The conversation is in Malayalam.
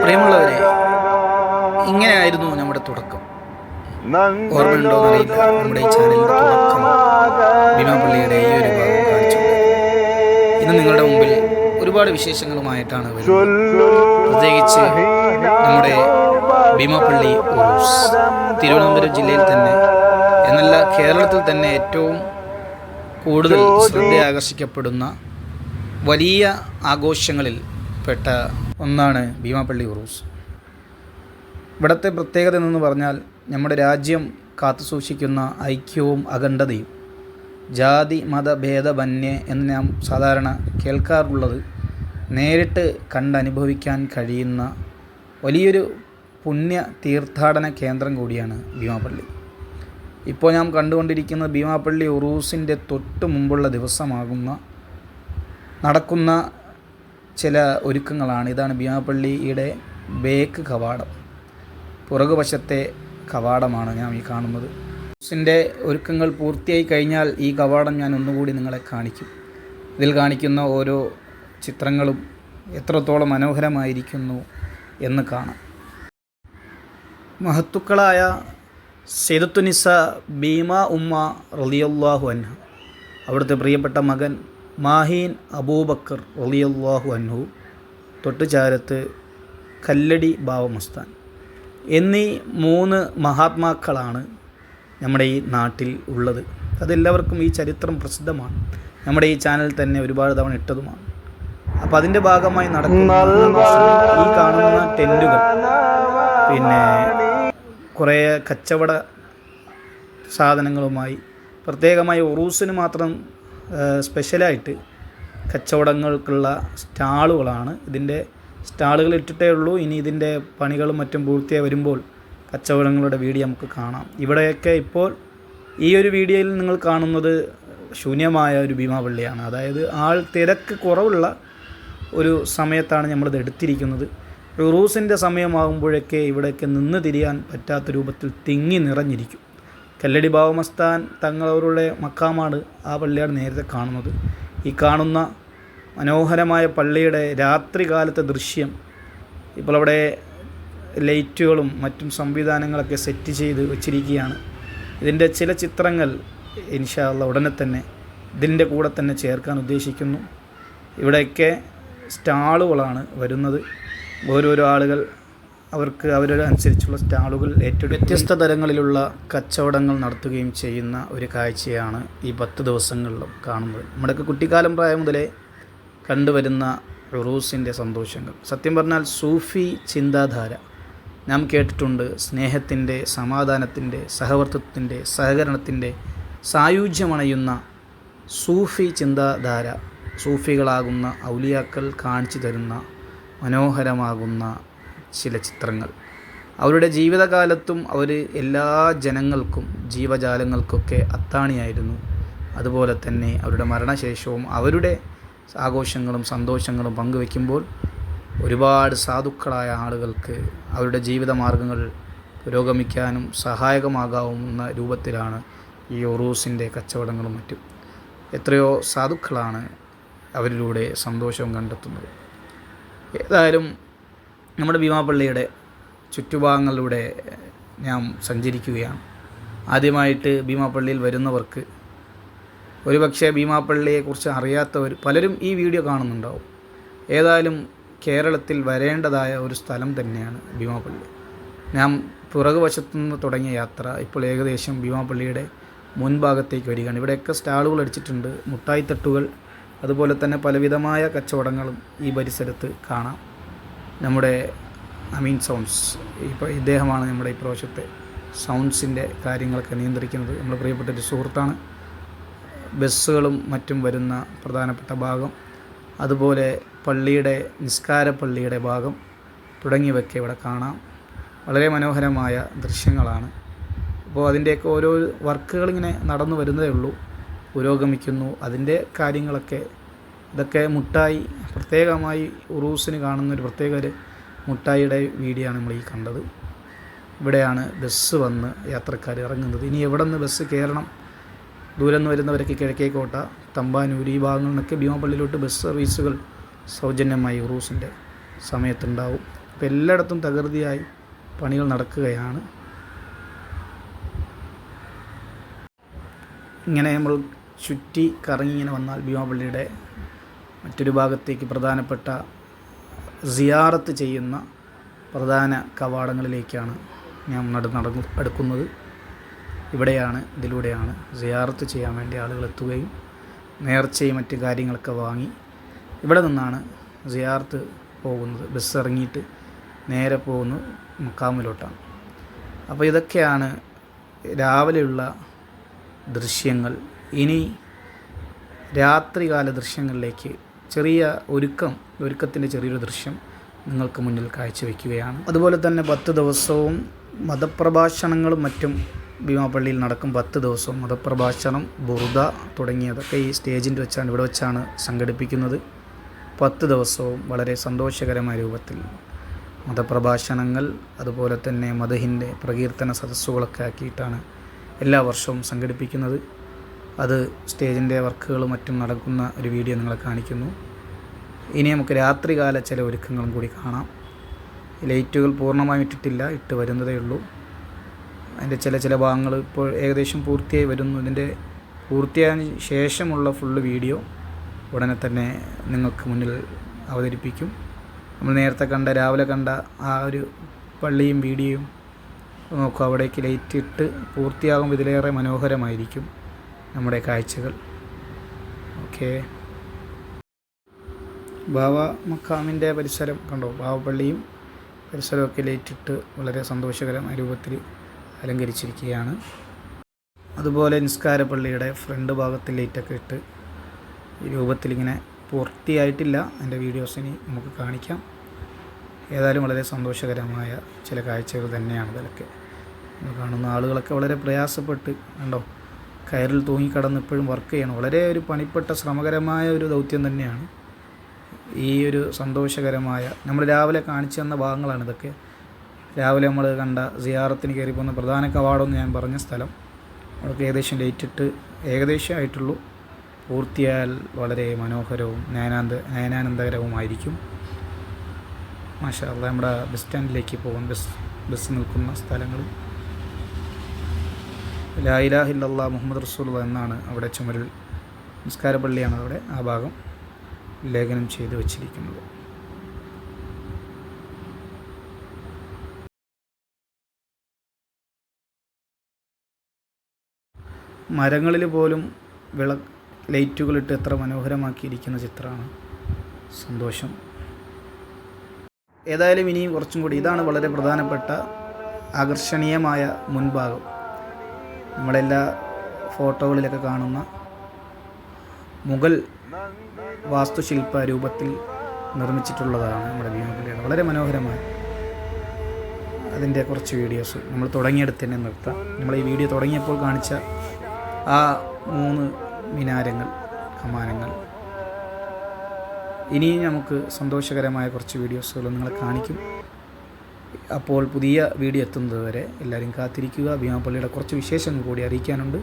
പ്രിയമുള്ളവരെ ഇങ്ങനെയായിരുന്നു നമ്മുടെ തുടക്കം. ഓർമ്മയുണ്ടോ നമ്മുടെ ഈ ചാനലിന്റെ ഈ ഒരു ഭാഗം കാണിച്ചു ഇന്ന് നിങ്ങളുടെ മുമ്പിൽ ഒരുപാട് വിശേഷങ്ങളുമായിട്ടാണ് പ്രത്യേകിച്ച് നമ്മുടെ ഭീമാപ്പള്ളി തിരുവനന്തപുരം ജില്ലയിൽ തന്നെ എന്നല്ല കേരളത്തിൽ തന്നെ ഏറ്റവും കൂടുതൽ ശ്രദ്ധ ആകർഷിക്കപ്പെടുന്ന വലിയ ആഘോഷങ്ങളിൽ പെട്ട ഒന്നാണ് ഭീമാപള്ളി ഉറൂസ്. ഇവിടുത്തെ പ്രത്യേകത എന്ന് പറഞ്ഞാൽ നമ്മുടെ രാജ്യം കാത്തുസൂക്ഷിക്കുന്ന ഐക്യവും അഖണ്ഡതയും. ജാതി മത ഭേദമന്യേ എന്ന് നാം സാധാരണ കേൾക്കാറുള്ളത് നേരിട്ട് കണ്ടനുഭവിക്കാൻ കഴിയുന്ന വലിയൊരു പുണ്യ തീർത്ഥാടന കേന്ദ്രം കൂടിയാണ് ഭീമാപള്ളി. ഇപ്പോൾ ഞാൻ കണ്ടുകൊണ്ടിരിക്കുന്നത് ഭീമാപ്പള്ളി ഉറൂസിന്റെ തൊട്ട് മുമ്പുള്ള ദിവസമാകുന്ന നടക്കുന്ന ചില ഒരുക്കങ്ങളാണ്. ഇതാണ് ഭീമാപ്പള്ളിയുടെ ബേക്ക് കവാടം. പുറകുവശത്തെ കവാടമാണ് ഞാൻ ഈ കാണുന്നത്. ഉറൂസിന്റെ ഒരുക്കങ്ങൾ പൂർത്തിയായി കഴിഞ്ഞാൽ ഈ കവാടം ഞാൻ ഒന്നുകൂടി നിങ്ങളെ കാണിക്കും. ഇതിൽ കാണിക്കുന്ന ഓരോ ചിത്രങ്ങളും എത്രത്തോളം മനോഹരമായിരിക്കുന്നു എന്ന് കാണാം. മഹത്തുക്കളായ സെയ്ദത്തുനിസ ഭീമ ഉമ്മ റലിയല്ലാഹു അൻഹു. അവിടുത്തെ പ്രിയപ്പെട്ട മകൻ മാഹീൻ അബൂബക്കർ റലിയല്ലാഹു അൻഹു. തൊട്ടുചാരത്ത് കല്ലടി ബാവമസ്താൻ. എന്നീ മൂന്ന് മഹാത്മാക്കളാണ് നമ്മുടെ ഈ നാട്ടിൽ ഉള്ളത്. അതെല്ലാവർക്കും ഈ ചരിത്രം പ്രസിദ്ധമാണ്. നമ്മുടെ ഈ ചാനൽ തന്നെ ഒരുപാട് തവണ ഇട്ടതുമാണ്. അപ്പം അതിന്റെ ഭാഗമായി നടക്കുന്ന ഈ കാണുന്ന ടെന്റുകൾ പിന്നെ കുറേ കച്ചവട സാധനങ്ങളുമായി. പ്രത്യേകമായി ഉറൂസിന് മാത്രം സ്പെഷ്യലായിട്ട് കച്ചവടങ്ങൾക്കുള്ള സ്റ്റാളുകളാണ്. ഇതിന്റെ സ്റ്റാളുകൾ ഇട്ടിട്ടേ ഉള്ളൂ. ഇനി ഇതിന്റെ പണികളും മറ്റും പൂർത്തിയായി വരുമ്പോൾ കച്ചവടങ്ങളുടെ വീഡിയോ നമുക്ക് കാണാം. ഇവിടെയൊക്കെ ഇപ്പോൾ ഈ ഒരു വീഡിയോയിൽ നിങ്ങൾ കാണുന്നത് ശൂന്യമായ ഒരു ഭീമാപള്ളിയാണ് അതായത് ആൾ തിരക്ക് കുറവുള്ള ഒരു സമയത്താണ് നമ്മളിത് എടുത്തിരിക്കുന്നത്. ഉറൂസിന്റെ സമയമാകുമ്പോഴൊക്കെ ഇവിടേക്ക് നിന്ന് തിരിയാൻ പറ്റാത്ത രൂപത്തിൽ തിങ്ങി നിറഞ്ഞിരിക്കും. കല്ലടി ബാവമസ്താൻ തങ്ങളവരുടെ മക്കാമാണ് ആ പള്ളിയാണ് നേരത്തെ കാണുന്നത്. ഈ കാണുന്ന മനോഹരമായ പള്ളിയുടെ രാത്രികാലത്തെ ദൃശ്യം ഇപ്പോൾ അവിടെ ലൈറ്റുകളും മറ്റും സംവിധാനങ്ങളൊക്കെ സെറ്റ് ചെയ്ത് വച്ചിരിക്കുകയാണ്. ഇതിന്റെ ചില ചിത്രങ്ങൾ ഇൻഷാല്ല ഉടനെ തന്നെ ഇതിന്റെ കൂടെ തന്നെ ചേർക്കാൻ ഉദ്ദേശിക്കുന്നു. ഇവിടെയൊക്കെ സ്റ്റാളുകളാണ് വരുന്നത്. ഓരോരോ ആളുകൾ അവർക്ക് അവരുടെ അനുസരിച്ചുള്ള സ്റ്റാളുകൾ ഏറ്റവും വ്യത്യസ്ത തരങ്ങളിലുള്ള കച്ചവടങ്ങൾ നടത്തുകയും ചെയ്യുന്ന ഒരു കാഴ്ചയാണ് ഈ പത്ത് ദിവസങ്ങളിലും കാണുന്നത്. നമ്മുടെയൊക്കെ കുട്ടിക്കാലം പ്രായം മുതലേ കണ്ടുവരുന്ന ഉറൂസിന്റെ സന്തോഷങ്ങൾ. സത്യം പറഞ്ഞാൽ സൂഫി ചിന്താധാര നാം കേട്ടിട്ടുണ്ട് സ്നേഹത്തിന്റെ സമാധാനത്തിന്റെ സഹവർത്തത്തിന്റെ സഹകരണത്തിന്റെ സായുജ്യമണയുന്ന സൂഫി ചിന്താധാര സൂഫികളാകുന്ന ഔലിയാക്കൾ കാണിച്ചു തരുന്ന മനോഹരമാകുന്ന ചില ചിത്രങ്ങൾ. അവരുടെ ജീവിതകാലത്തും അവർ എല്ലാ ജനങ്ങൾക്കും ജീവജാലങ്ങൾക്കൊക്കെ അത്താണിയായിരുന്നു. അതുപോലെ തന്നെ അവരുടെ മരണശേഷവും അവരുടെ ആഘോഷങ്ങളും സന്തോഷങ്ങളും പങ്കുവെക്കുമ്പോൾ ഒരുപാട് സാധുക്കളായ ആളുകൾക്ക് അവരുടെ ജീവിതമാർഗങ്ങൾ പുരോഗമിക്കാനും സഹായകമാകാവുന്ന രൂപത്തിലാണ് ഈ ഒറൂസിന്റെ കച്ചവടങ്ങളും മറ്റും. എത്രയോ സാധുക്കളാണ് അവരിലൂടെ സന്തോഷം കണ്ടെത്തുന്നത്. ഏതായാലും നമ്മുടെ ഭീമാപള്ളിയുടെ ചുറ്റുഭാഗങ്ങളിലൂടെ ഞാൻ സഞ്ചരിക്കുകയാണ്. ആദ്യമായിട്ട് ഭീമാപ്പള്ളിയിൽ വരുന്നവർക്ക് ഒരുപക്ഷെ ഭീമാപ്പള്ളിയെക്കുറിച്ച് അറിയാത്തവർ പലരും ഈ വീഡിയോ കാണുന്നുണ്ടാവും. ഏതായാലും കേരളത്തിൽ വരേണ്ടതായ ഒരു സ്ഥലം തന്നെയാണ് ഭീമാപ്പള്ളി ഞാൻ പുറകുവശത്തു നിന്ന് തുടങ്ങിയ യാത്ര ഇപ്പോൾ ഏകദേശം ഭീമാപ്പള്ളിയുടെ മുൻഭാഗത്തേക്ക് വരികയാണ്. ഇവിടെയൊക്കെ സ്റ്റാളുകൾ അടിച്ചിട്ടുണ്ട്. മുട്ടായിത്തട്ടുകൾ അതുപോലെ തന്നെ പലവിധമായ കച്ചവടങ്ങളും ഈ പരിസരത്ത് കാണാം. നമ്മുടെ അമീൻ സൗണ്ട്സ് ഇപ്പോൾ ഇദ്ദേഹമാണ് നമ്മുടെ ഈ പ്രാവശ്യത്തെ സൗണ്ട്സിന്റെ കാര്യങ്ങളൊക്കെ നിയന്ത്രിക്കുന്നത്. നമ്മൾ പ്രിയപ്പെട്ട ഒരു സുഹൃത്താണ്. ബസ്സുകളും മറ്റും വരുന്ന പ്രധാനപ്പെട്ട ഭാഗം. അതുപോലെ പള്ളിയുടെ നിസ്കാര പള്ളിയുടെ ഭാഗം തുടങ്ങിയവയൊക്കെ ഇവിടെ കാണാം. വളരെ മനോഹരമായ ദൃശ്യങ്ങളാണ്. അപ്പോൾ അതിന്റെയൊക്കെ ഓരോ വർക്കുകളിങ്ങനെ നടന്നു വരുന്നതേ ഉള്ളൂ. പുരോഗമിക്കുന്നു. അതിന്റെ കാര്യങ്ങളൊക്കെ ഇതൊക്കെ മുട്ടായി പ്രത്യേകമായി ഉറൂസിന് കാണുന്ന ഒരു പ്രത്യേക ഒരു മുട്ടായിയുടെ വീഡിയോ ആണ് നമ്മൾ ഈ കണ്ടത്. ഇവിടെയാണ് ബസ് വന്ന് യാത്രക്കാർ ഇറങ്ങുന്നത്. ഇനി എവിടെ നിന്ന് ബസ് കയറണം? ദൂരം നിന്ന് വരുന്നവരൊക്കെ കിഴക്കേക്കോട്ട തമ്പാനൂർ ഈ ഭാഗങ്ങളിൽ നിന്നൊക്കെ ഭീമാപള്ളിയിലോട്ട് ബസ് സർവീസുകൾ സൗജന്യമായി ഉറൂസിന്റെ സമയത്തുണ്ടാവും. അപ്പോൾ എല്ലായിടത്തും തകൃതിയായി പണികൾ നടക്കുകയാണ്. ഇങ്ങനെ നമ്മൾ ചുറ്റി കറങ്ങി ഇങ്ങനെ വന്നാൽ ഭീമാപള്ളിയുടെ മറ്റൊരു ഭാഗത്തേക്ക് പ്രധാനപ്പെട്ട സിയാറത്ത് ചെയ്യുന്ന പ്രധാന കവാടങ്ങളിലേക്കാണ് ഞാൻ നട നടന്നു ഇവിടെയാണ് ഇതിലൂടെയാണ് സിയാറത്ത് ചെയ്യാൻ വേണ്ടി ആളുകൾ എത്തുകയും നേർച്ചയും മറ്റ് കാര്യങ്ങളൊക്കെ വാങ്ങി ഇവിടെ നിന്നാണ് സിയാറത്ത് പോകുന്നത്. ബസ് ഇറങ്ങിയിട്ട് നേരെ പോകുന്നു മക്കാമിലോട്ടാണ്. അപ്പോൾ ഇതൊക്കെയാണ് രാവിലെയുള്ള ദൃശ്യങ്ങൾ. ഇനി രാത്രികാല ദൃശ്യങ്ങളിലേക്ക് ചെറിയ ഒരുക്കം ഒരുക്കത്തിന്റെ ചെറിയൊരു ദൃശ്യം നിങ്ങൾക്ക് മുന്നിൽ കാഴ്ചവെക്കുകയാണ്. അതുപോലെ തന്നെ പത്ത് ദിവസവും മതപ്രഭാഷണങ്ങളും മറ്റും ഭീമാപള്ളിയിൽ നടക്കും. പത്ത് ദിവസവും മതപ്രഭാഷണം ബുറുദ തുടങ്ങിയതൊക്കെ ഈ സ്റ്റേജിന്റെ വെച്ചാണ് ഇവിടെ വെച്ചാണ് സംഘടിപ്പിക്കുന്നത്. പത്ത് ദിവസവും വളരെ സന്തോഷകരമായ രൂപത്തിൽ മതപ്രഭാഷണങ്ങൾ അതുപോലെ തന്നെ മതഹിന്റെ പ്രകീർത്തന സദസ്സുകളൊക്കെ ആക്കിയിട്ടാണ് എല്ലാ വർഷവും സംഘടിപ്പിക്കുന്നത്. അത് സ്റ്റേജിന്റെ വർക്കുകൾ മറ്റും നടക്കുന്ന ഒരു വീഡിയോ നിങ്ങളെ കാണിക്കുന്നു. ഇനി നമുക്ക് രാത്രികാല ചില ഒരുക്കങ്ങളും കൂടി കാണാം. ലൈറ്റുകൾ പൂർണമായും ഇട്ടിട്ടില്ല ഇട്ട് വരുന്നതേ ഉള്ളൂ. അതിന്റെ ചില ചില ഭാഗങ്ങൾ ഇപ്പോൾ ഏകദേശം പൂർത്തിയായി വരുന്നു. ഇതിന്റെ പൂർത്തിയായതിന് ശേഷമുള്ള ഫുള്ള് വീഡിയോ ഉടനെ തന്നെ നിങ്ങൾക്ക് മുന്നിൽ അവതരിപ്പിക്കും. നമ്മൾ നേരത്തെ കണ്ട രാവിലെ കണ്ട ആ ഒരു പള്ളിയും വീഡിയോയും നോക്കും. അവിടേക്ക് ലൈറ്റ് ഇട്ട് പൂർത്തിയാകുമ്പോൾ ഇതിലേറെ മനോഹരമായിരിക്കും. നമ്മുടെ കാഴ്ചകൾ. ഓക്കെ. ബാവ മക്കാമിന്റെ പരിസരം കണ്ടോ? ബാവപ്പള്ളിയും പരിസരമൊക്കെ ലൈറ്റിട്ട് വളരെ സന്തോഷകരമായ രൂപത്തിൽ അലങ്കരിച്ചിരിക്കുകയാണ്. അതുപോലെ നിസ്കാര പള്ളിയുടെ ഫ്രണ്ട് ഭാഗത്ത് ലൈറ്റൊക്കെ ഇട്ട് രൂപത്തിലിങ്ങനെ പൂർത്തിയായിട്ടില്ല. എന്റെ വീഡിയോസ് ഇനി നമുക്ക് കാണിക്കാം. ഏതായാലും വളരെ സന്തോഷകരമായ ചില കാഴ്ചകൾ തന്നെയാണ് ഇതൊക്കെ. കാണുന്ന ആളുകളൊക്കെ വളരെ പ്രയാസപ്പെട്ട് കണ്ടോ? കയറിൽ തൂങ്ങിക്കടന്ന് ഇപ്പോഴും വർക്ക് ചെയ്യണം. വളരെ ഒരു പണിപ്പെട്ട ശ്രമകരമായ ഒരു ദൗത്യം തന്നെയാണ് ഈ ഒരു സന്തോഷകരമായ നമ്മൾ രാവിലെ കാണിച്ചു തന്ന ഭാഗങ്ങളാണ് ഇതൊക്കെ. രാവിലെ നമ്മൾ കണ്ട സിയാറത്തിന് കയറി പോകുന്ന പ്രധാന കവാടമെന്ന് ഞാൻ പറഞ്ഞ സ്ഥലം. നമുക്ക് ഏകദേശം ലേറ്റിട്ട് ഏകദേശം ആയിട്ടുള്ളൂ. പൂർത്തിയായാൽ വളരെ മനോഹരവും നയനാന്ത നയനാനന്ദകരവുമായിരിക്കും മാഷാ നമ്മുടെ ബസ് സ്റ്റാൻഡിലേക്ക് പോകും. ബസ് ബസ് നിൽക്കുന്ന സ്ഥലങ്ങൾ ലായിലാഹില്ല മുഹമ്മദ് റസൂൽ എന്നാണ് അവിടെ ചുമരിൽ നിസ്കാര പള്ളിയാണ് അവിടെ ആ ഭാഗം ലേഖനം ചെയ്തു വച്ചിരിക്കുന്നത്. മരങ്ങളിൽ പോലും വിള ലൈറ്റുകളിട്ട് എത്ര മനോഹരമാക്കിയിരിക്കുന്ന ചിത്രമാണ്. സന്തോഷം. ഏതായാലും ഇനിയും കുറച്ചും കൂടി ഇതാണ് വളരെ പ്രധാനപ്പെട്ട ആകർഷണീയമായ മുൻഭാഗം. നമ്മളെല്ലാ ഫോട്ടോകളിലൊക്കെ കാണുന്ന മുഗൾ വാസ്തുശില്പ രൂപത്തിൽ നിർമ്മിച്ചിട്ടുള്ളതാണ് നമ്മുടെ ഭീമപള്ളിയുടെ വളരെ മനോഹരമായ അതിന്റെ കുറച്ച് വീഡിയോസ് നമ്മൾ തുടങ്ങിയെടുത്ത് തന്നെ നിർത്താം. നമ്മൾ ഈ വീഡിയോ തുടങ്ങിയപ്പോൾ കാണിച്ച ആ മൂന്ന് മിനാരങ്ങൾ കമാനങ്ങൾ. ഇനിയും നമുക്ക് സന്തോഷകരമായ കുറച്ച് വീഡിയോസുകൾ നിങ്ങളെ കാണിക്കും. അപ്പോൾ പുതിയ വീഡിയോ എത്തുന്നത് വരെ എല്ലാവരും കാത്തിരിക്കുക. ഭീമാപ്പള്ളിയുടെ കുറച്ച് വിശേഷങ്ങൾ കൂടി അറിയിക്കാനുണ്ട്.